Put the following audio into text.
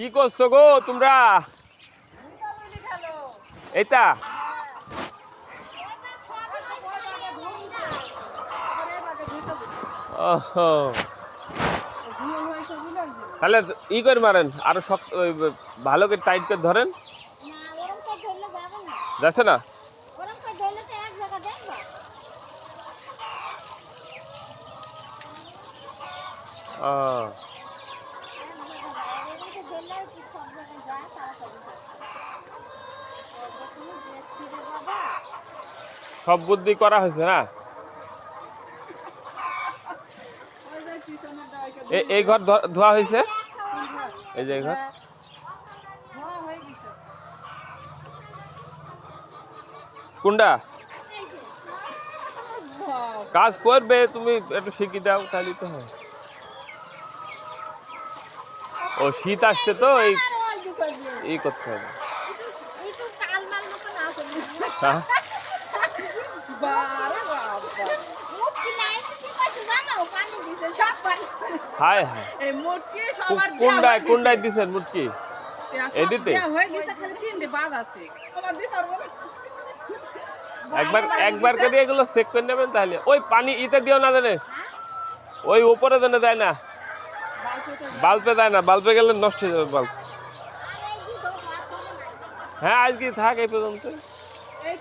কি করছ গো তোমরা? এইটা? তাহলে ই করে মারেন আরও শক্ত ভালো করে টাইট করে ধরেন। যাচ্ছে না? আহ, সব বুদ্ধি করা হয়েছে না? এই ঘর ধোয়া হয়েছে? এই যে ঘর। কোনটা কাজ করবে, তুমি একটু শিখিয়ে দাও, তাহলে তো হয়। ও শীত আসছে তো, এই এই করতে হবে। হ্যাঁ? হায়। কোনটায় কোনটায় দিছেন মুটকি? এদিতে? একবার একবার করে এগুলো চেক করে নেবেন তাহলে। ওই পানি ইতে দিও না জানে ওই উপরে জানে দেয় না। বাল্বে দেয় না বাল্বে গেলে নষ্ট হয়ে যাবে বাল্ব। হ্যাঁ আজকে থাক এই পর্যন্ত। এই